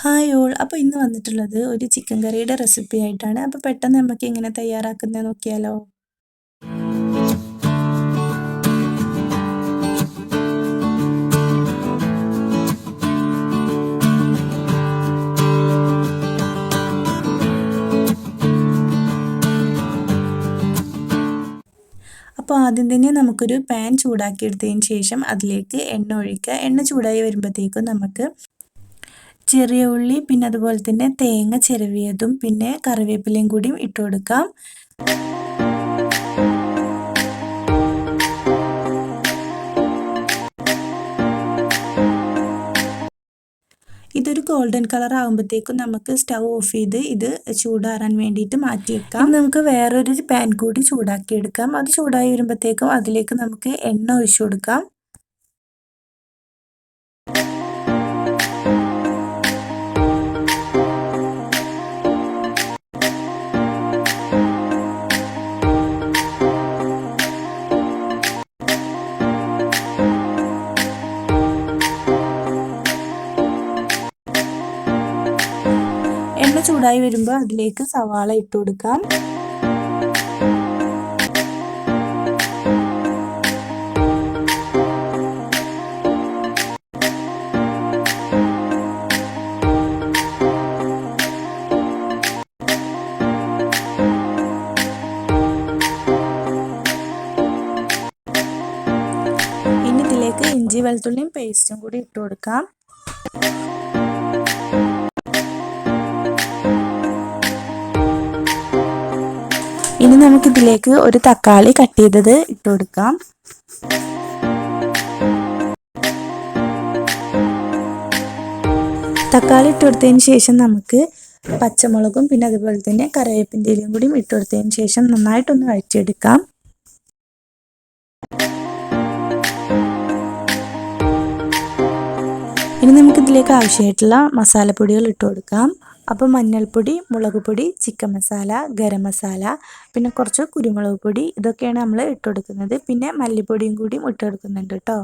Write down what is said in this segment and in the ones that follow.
Hi all അപ്പോൾ ഇന്ന് വന്നിട്ടുള്ളത് ഒരു ചിക്കൻ കറിയുടെ റെസിപ്പി ആയിട്ടാണ്. അപ്പോൾ പെട്ടെന്ന് നമുക്ക് എങ്ങനെ തയ്യാറാക്കുന്നത് നോക്കിയാലോ. അപ്പോൾ ആദ്യം തന്നെ നമുക്കൊരു പാൻ ചൂടാക്കി എടുത്തതിന് ശേഷം അതിലേക്ക് എണ്ണ ഒഴിക്കുക. എണ്ണ ചൂടായി വരുമ്പോഴത്തേക്കും നമുക്ക് ചെറിയ ഉള്ളി പിന്നെ അതുപോലെ തന്നെ തേങ്ങ ചിരവിയതും പിന്നെ കറിവേപ്പിലയും കൂടിയും ഇട്ട് കൊടുക്കാം. ഇതൊരു ഗോൾഡൻ കളർ ആകുമ്പോഴത്തേക്കും നമുക്ക് സ്റ്റൗ ഓഫ് ചെയ്ത് ഇത് ചൂടാറാൻ വേണ്ടിയിട്ട് മാറ്റി വെക്കാം നമുക്ക് വേറൊരു പാൻ കൂടി ചൂടാക്കിയെടുക്കാം. അത് ചൂടായി വരുമ്പോഴത്തേക്കും അതിലേക്ക് നമുക്ക് എണ്ണ ഒഴിച്ചു കൊടുക്കാം. ചൂടായി വരുമ്പോൾ അതിലേക്ക് സവാള ഇട്ട് കൊടുക്കാം. ഇനി ഇതിലേക്ക് ഇഞ്ചി വെളുത്തുള്ളിയും പേസ്റ്റും കൂടി ഇട്ട് കൊടുക്കാം. ഇനി നമുക്കിതിലേക്ക് ഒരു തക്കാളി കട്ട് ചെയ്തത് ഇട്ട് കൊടുക്കാം. തക്കാളി ഇട്ട് കൊടുത്തതിന് ശേഷം നമുക്ക് പച്ചമുളകും പിന്നെ അതുപോലെ തന്നെ കറിവേപ്പിന്റെ ഇലയും കൂടി ഇട്ട് കൊടുത്തതിന് ശേഷം നന്നായിട്ടൊന്ന് വഴറ്റിയെടുക്കാം. ഇനി നമുക്കിതിലേക്ക് ആവശ്യമായിട്ടുള്ള മസാലപ്പൊടികൾ ഇട്ട് കൊടുക്കാം. അപ്പോൾ മഞ്ഞൾപ്പൊടി മുളക് പൊടി ചിക്കൻ മസാല ഗരം മസാല പിന്നെ കുറച്ച് കുരുമുളക് പൊടി ഇതൊക്കെയാണ് നമ്മൾ ഇട്ട് കൊടുക്കുന്നത് പിന്നെ മല്ലിപ്പൊടിയും കൂടി ഇട്ട് കൊടുക്കുന്നുണ്ട് കേട്ടോ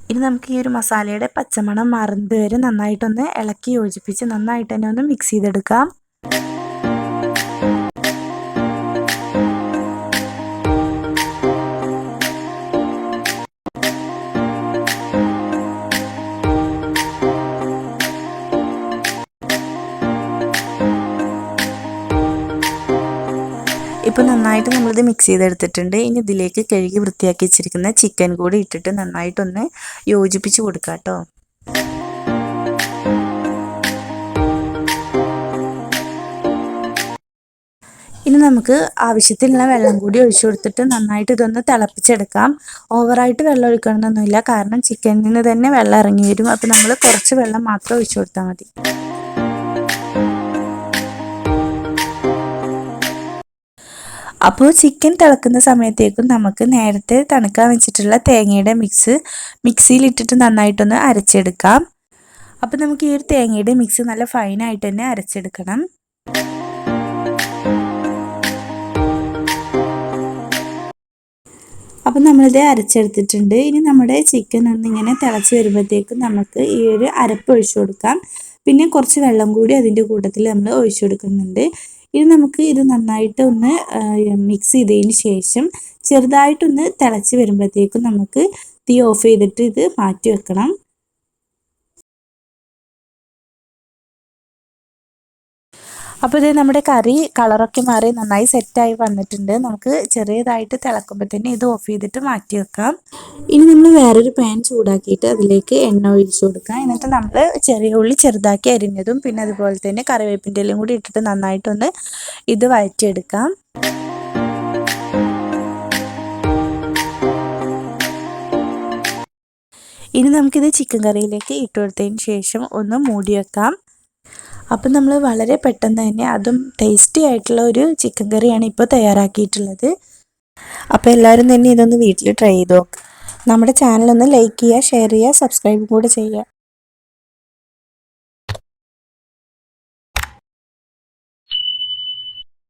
ഇനി നമുക്ക് ഈ ഒരു മസാലയുടെ പച്ചമണം മാറുന്നത് വരെ നന്നായിട്ടൊന്ന് ഇളക്കി യോജിപ്പിച്ച് നന്നായിട്ട് തന്നെ ഒന്ന് മിക്സ് ചെയ്തെടുക്കാം. ഇപ്പോൾ നന്നായിട്ട് നമ്മളിത് മിക്സ് ചെയ്തെടുത്തിട്ടുണ്ട്. ഇനി ഇതിലേക്ക് കഴുകി വൃത്തിയാക്കി വെച്ചിരിക്കുന്ന ചിക്കൻ കൂടി ഇട്ടിട്ട് നന്നായിട്ടൊന്ന് യോജിപ്പിച്ച് കൊടുക്കാം കേട്ടോ ഇനി നമുക്ക് ആവശ്യത്തിനുള്ള വെള്ളം കൂടി ഒഴിച്ചു കൊടുത്തിട്ട് നന്നായിട്ട് ഇതൊന്ന് തിളപ്പിച്ചെടുക്കാം. ഓവറായിട്ട് വെള്ളം ഒഴിക്കണമെന്നൊന്നുമില്ല. കാരണം ചിക്കനിൽ നിന്ന് തന്നെ വെള്ളം ഇറങ്ങി വരും. അപ്പോൾ നമ്മൾ കുറച്ച് വെള്ളം മാത്രം ഒഴിച്ചു കൊടുത്താൽ മതി. അപ്പോൾ ചിക്കൻ തിളക്കുന്ന സമയത്തേക്കും നമുക്ക് നേരത്തെ തണുക്കാൻ വെച്ചിട്ടുള്ള തേങ്ങയുടെ മിക്സ് മിക്സിയിലിട്ടിട്ട് നന്നായിട്ടൊന്ന് അരച്ചെടുക്കാം. അപ്പോൾ നമുക്ക് ഈ ഒരു തേങ്ങയുടെ മിക്സ് നല്ല ഫൈനായിട്ട് തന്നെ അരച്ചെടുക്കണം. അപ്പം നമ്മളിത് അരച്ചെടുത്തിട്ടുണ്ട്. ഇനി നമ്മുടെ ചിക്കൻ ഒന്നിങ്ങനെ തിളച്ച് വരുമ്പോഴത്തേക്കും നമുക്ക് ഈ ഒരു അരപ്പ് ഒഴിച്ചു കൊടുക്കാം. പിന്നെ കുറച്ച് വെള്ളം കൂടി അതിന്റെ കൂട്ടത്തിൽ നമ്മൾ ഒഴിച്ചു കൊടുക്കുന്നുണ്ട്. ഇനി നമുക്ക് ഇത് നന്നായിട്ട് ഒന്ന് മിക്സ് ചെയ്തതിന് ശേഷം ചെറുതായിട്ടൊന്ന് തിളച്ച് വരുമ്പോഴത്തേക്കും നമുക്ക് തീ ഓഫ് ചെയ്തിട്ട് ഇത് മാറ്റി വെക്കണം. അപ്പോൾ ഇത് നമ്മുടെ കറി കളറൊക്കെ മാറി നന്നായി സെറ്റായി വന്നിട്ടുണ്ട്. നമുക്ക് ചെറിയതായിട്ട് തിളക്കുമ്പോൾ തന്നെ ഇത് ഓഫ് ചെയ്തിട്ട് മാറ്റി വെക്കാം. ഇനി നമ്മൾ വേറൊരു പാൻ ചൂടാക്കിയിട്ട് അതിലേക്ക് എണ്ണ ഒഴിച്ചു കൊടുക്കാം. എന്നിട്ട് നമ്മൾ ചെറിയ ഉള്ളി ചെറുതാക്കി അരിഞ്ഞതും പിന്നെ അതുപോലെ തന്നെ കറിവേപ്പിന്റെ എല്ലാം കൂടി ഇട്ടിട്ട് നന്നായിട്ടൊന്ന് ഇത് വഴറ്റിയെടുക്കാം. ഇനി നമുക്കിത് ചിക്കൻ കറിയിലേക്ക് ഇട്ടുകൊടുത്തതിന് ശേഷം ഒന്ന് മൂടി വെക്കാം. അപ്പം നമ്മൾ വളരെ പെട്ടെന്ന് തന്നെ അതും ടേസ്റ്റി ആയിട്ടുള്ള ഒരു ചിക്കൻ കറിയാണ് ഇപ്പോൾ തയ്യാറാക്കിയിട്ടുള്ളത്. അപ്പോൾ എല്ലാവരും തന്നെ ഇതൊന്ന് വീട്ടിൽ ട്രൈ ചെയ്ത് നോക്കുക നമ്മുടെ ചാനലൊന്ന് ലൈക്ക് ചെയ്യുക ഷെയർ ചെയ്യുക സബ്സ്ക്രൈബ് കൂടെ ചെയ്യുക.